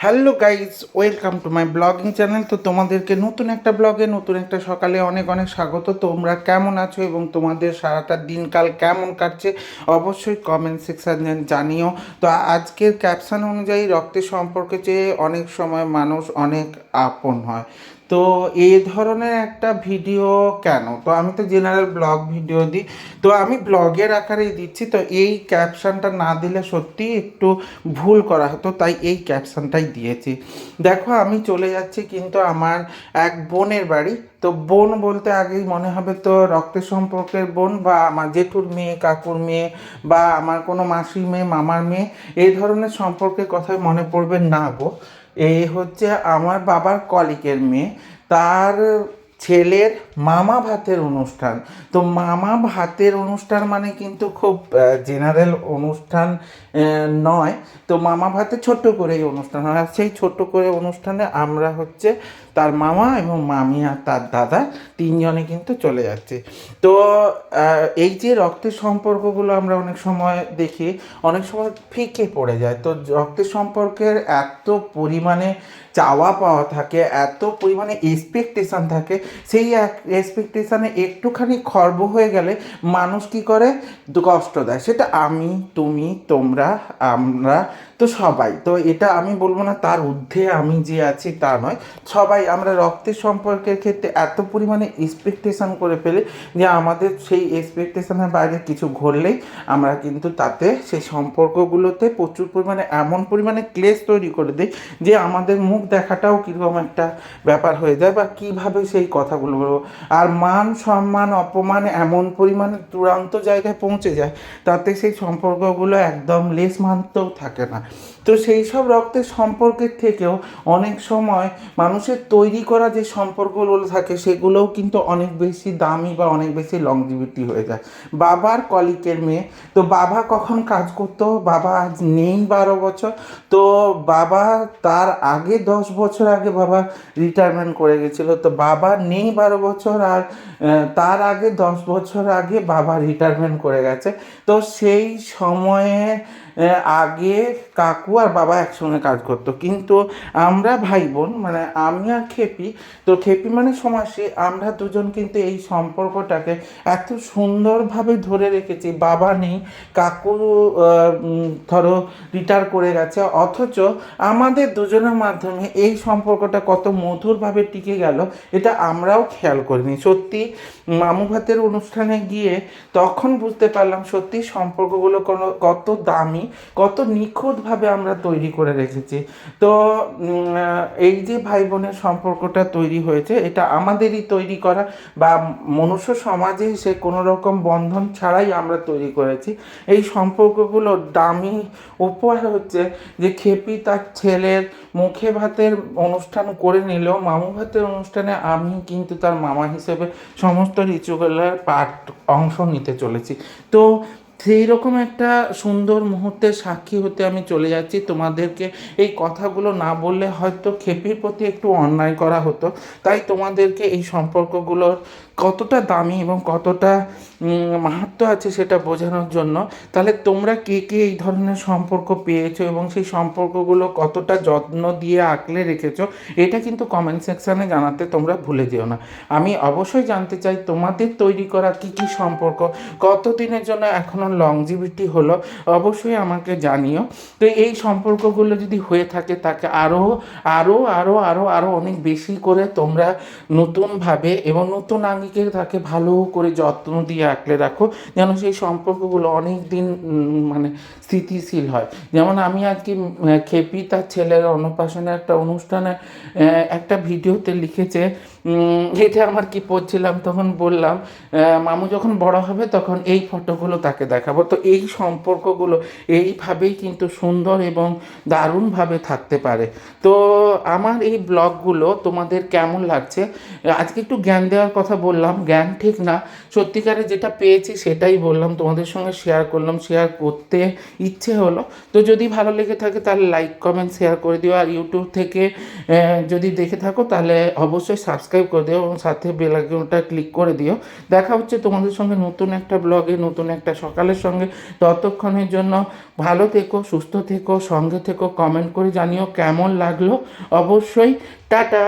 Hello guys welcome to my blogging channel তো তোমাদেরকে নতুন একটা ব্লগে নতুন একটা সকালে অনেক অনেক স্বাগত। তোমরা কেমন আছো এবং তোমাদের সারাটা দিনকাল কেমন কাটছে? অবশ্যই কমেন্ট সেকশানে জানিও। তো আজকের ক্যাপশন অনুযায়ী রক্তের সম্পর্কে চেয়ে অনেক সময় মানুষ অনেক আপন হয়। তো এই ধরনের একটা ভিডিও কেন? তো আমি তো জেনারেল ব্লগ ভিডিও দিই। তো আমি ব্লগের আকারেই দিচ্ছি, তো এই ক্যাপশনটা না দিলে সত্যি একটু ভুল করা হতো, তাই এই ক্যাপশনটাই দিয়েছি। দেখো, আমি চলে যাচ্ছি কিন্তু আমার এক বোনের বাড়ি। তো বোন বলতে আগেই মনে হবে তো রক্তের সম্পর্কের বোন বা আমার জেঠুর মেয়ে, কাকুর মেয়ে বা আমার কোনো মাসির মেয়ে, মামার মেয়ে, এই ধরনের সম্পর্কের কথাই মনে পড়বে না গো। এই হচ্ছে আমার বাবার কলিকের মেয়ে। তার ছেলের মামা ভাতের অনুষ্ঠান। তো মামা ভাতের অনুষ্ঠান মানে কিন্তু খুব জেনারেল অনুষ্ঠান নয়। তো মামা ভাতে ছোট্ট করে এই অনুষ্ঠান হয়। আর সেই ছোট্ট করে অনুষ্ঠানে আমরা হচ্ছে তার মামা এবং মামি আর তার দাদা তিনজনে কিন্তু চলে যাচ্ছে। তো এই যে রক্তের সম্পর্কগুলো আমরা অনেক সময় দেখি, অনেক সময় ফিকে পড়ে যায়। তো রক্তের সম্পর্কের এত পরিমাণে চাওয়া পাওয়া থাকে, এত পরিমাণে এক্সপেকটেশন থাকে সেই এক্সপেকটেশনে একটুখানি খর্ব হয়ে গেলে মানুষ কি করে? কষ্ট দেয়। সেটা আমি, তুমি, তোমরা, আমরা তো সবাই। তো এটা আমি বলব না তার ঊর্ধ্বে আমি যে আছি তা নয়। সবাই আমরা রক্তের সম্পর্কের ক্ষেত্রে এত পরিমাণে এক্সপেকটেশন করে ফেলি যে আমাদের সেই এক্সপেকটেশনের বাইরে কিছু ঘটলেই আমরা কিন্তু তাতে সেই সম্পর্কগুলোতে প্রচুর পরিমাণে, এমন পরিমাণে ক্লেশ তৈরি করে দিই যে আমাদের মুখ দেখাটাও কীরকম একটা ব্যাপার হয়ে যায় বা কীভাবে সেই কথাগুলো। বলব আর মান সম্মান, অপমান এমন পরিমাণে চূড়ান্ত জায়গায় পৌঁছে যায়, তাতে সেই সম্পর্কগুলো একদম লেস মানতেও থাকে না। তো সেই সব রক্তের সম্পর্কের থেকেও অনেক সময় মানুষের তৈরি করা যে সম্পর্কগুলো থাকে, সেগুলোও কিন্তু অনেক বেশি দামি বা অনেক বেশি লংজিভিটি হয়ে যায়। বাবার কলিকের মেয়ে, তো বাবা কখন কাজ করতো? বাবা আজ নেই বারো বছর, তো বাবা তার আগে দশ বছর আগে বাবা রিটায়ারমেন্ট করে গেছিল, তো বাবা নেই বারো বছর আর তার আগে দশ বছর আগে বাবা রিটায়ারমেন্ট করে গেছে। তো সেই সময়ে আগে কাকু আর বাবা একসঙ্গে কাজ করতো। কিন্তু আমরা ভাই বোন মানে আমি আর খেপি, তো খেপি মানে সমাসী, আমরা দুজন কিন্তু এই সম্পর্কটাকে এত সুন্দরভাবে ধরে রেখেছি। বাবা নেই, কাকু ধরো রিটায়ার করে গেছে। অথচ আমাদের দুজনের মাধ্যমে এই সম্পর্কটা কত মধুরভাবে টিকে গেল, এটা আমরাও খেয়াল করিনি। সত্যি, মামু ভাতের অনুষ্ঠানে গিয়ে তখন বুঝতে পারলাম সত্যি সম্পর্কগুলো কোনো কত দামি, কত নিখুঁতভাবে আমরা তৈরি করে রেখেছি। তো এই যে ভাই বোনের সম্পর্কটা তৈরি হয়েছে, এটা আমাদেরই তৈরি করা বা মনুষ্য সমাজে সে কোনো রকম বন্ধন ছাড়াই আমরা তৈরি করেছি। এই সম্পর্কগুলো দামি উপহার হচ্ছে যে খেপি তার ছেলের মুখে ভাতের অনুষ্ঠান করে নিলেও মামু ভাতের অনুষ্ঠানে আমি কিন্তু তার মামা হিসেবে সমস্ত রিচুয়ালের পার্ট অংশ নিতে চলেছি। তো সেই রকম একটা সুন্দর মুহূর্তের সাক্ষী হতে আমি চলে যাচ্ছি। তোমাদেরকে এই কথাগুলো না বললে হয়তো খেপির প্রতি একটু অন্যায় করা হতো। তাই তোমাদেরকে এই সম্পর্কগুলোর কতটা দামি এবং কতটা মাহাত্ম আছে সেটা বোঝানোর জন্য, তাহলে তোমরা কে কে এই ধরনের সম্পর্ক পেয়েছ এবং সেই সম্পর্কগুলো কতটা যত্ন দিয়ে আঁকলে রেখেছো, এটা কিন্তু কমেন্ট সেকশানে জানাতে তোমরা ভুলে যেও না। আমি অবশ্যই জানতে চাই তোমাদের তৈরি করা কি কি সম্পর্ক কত দিনের জন্য এখনও লংজিভিটি হলো, অবশ্যই আমাকে জানিও। তো এই সম্পর্কগুলো যদি হয়ে থাকে, তাকে আরও আরও আরও আরও আরও অনেক বেশি করে তোমরা নতুনভাবে এবং নতুন আঙ্গিকে তাকে ভালো করে যত্ন দিয়ে আঁকলে রাখো যেন সেই সম্পর্কগুলো অনেক দিন মানে স্থিতিশীল হয়। যেমন আমি আজকে খেপি তার ছেলের অন্নপ্রাশনের একটা অনুষ্ঠানে একটা ভিডিওতে লিখেছে এটা আমার কি পড়ছিলাম? তখন বললাম মামু যখন বড় হবে তখন এই ফটোগুলো তাকে দেখাবো। তো এই সম্পর্কগুলো এইভাবেই কিন্তু সুন্দর এবং দারুণভাবে থাকতে পারে। তো আমার এই ব্লগগুলো তোমাদের কেমন লাগছে? আজকে একটু জ্ঞান দেওয়ার কথা বললাম। জ্ঞান ঠিক না। সত্যিকারে যেটা পেয়েছি সেটাই বললাম। তোমাদের সঙ্গে শেয়ার করলাম। শেয়ার করতে ইচ্ছে হলো। তো যদি ভালো লেগে থাকে তাহলে লাইক কমেন্ট শেয়ার করে দিও। আর ইউটিউব থেকে যদি দেখে থাকো তাহলে অবশ্যই সাবস্ক্রাইব সাবস্ক্রাইব করে দিও এবং সাথে বেল আইকনটা ক্লিক করে দিও। দেখা হচ্ছে তোমাদের সঙ্গে নতুন একটা ব্লগে নতুন একটা সকালের সঙ্গে। ততক্ষণের জন্য ভালো থেকো, সুস্থ থেকো, সঙ্গে থেকো কমেন্ট করে জানিও কেমন লাগল। অবশ্যই, টাটা!